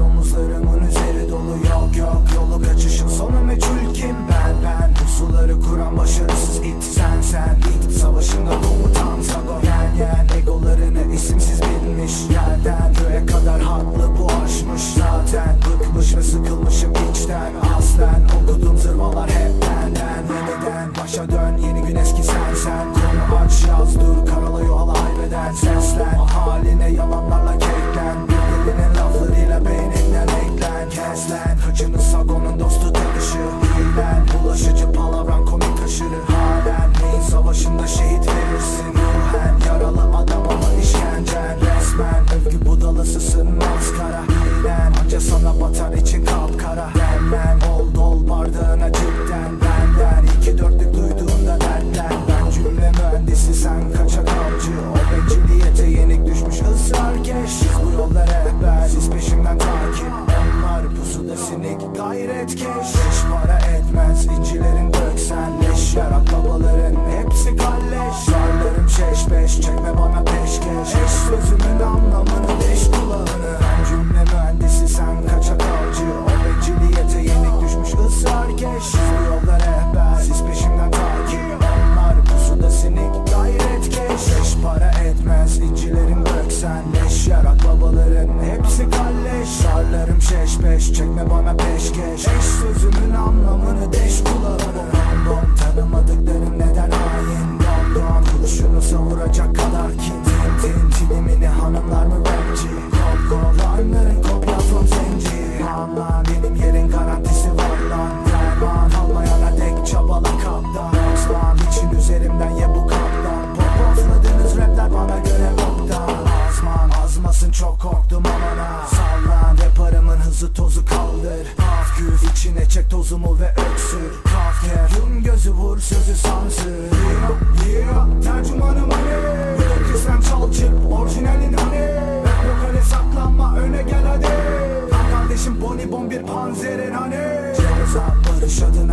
omuzlarımın üzeri dolu. Yok Yolu kaçışın sonu meçhul kim? Ben ben. Pusuları kuran başarı Başa dön yeni gün eski sen sen. Konu aç yaz dur karalıyor hala haybeden Seslen. Haline yalanlarla keklen. Birbirinin laflarıyla beyninden eklen. Keslen hıçını sagonun dostu tanışı Hilen bulaşıcı palavran komik taşırı Halen neyin savaşında şehit verirsin? Ruhen yaralı adam ama işkencen. Resmen övgü budalası sınma. Education. Bırak babalarım hepsi kalleş. Şarlarım şeş beş çekme bana peşkeş. Eş sözümün anlamını deş kulağına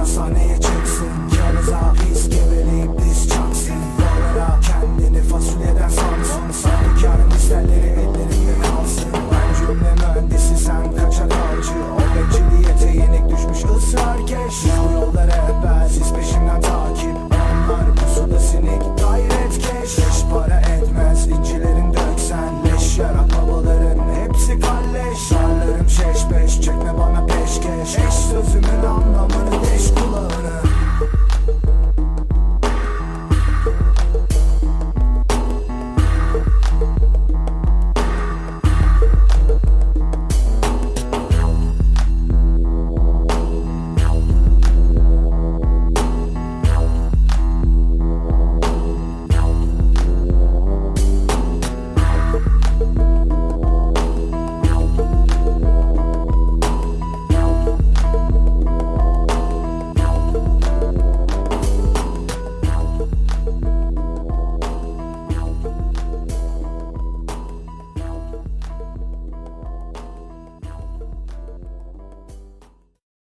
sahneye çıksın. Kârıza his geveleyip diz çaksın Bağlara kendini fasulyeden sansın Sahtekarın isterleri ellerinde kalsın Ben cümle mühendisi sen kaçak avcı O bekçiliğe yenik düşmüş ısrar ısrarkeş Bu yolda rehbersiz peşimden takip. Onlar pusuda sinik gayret keş. Beş para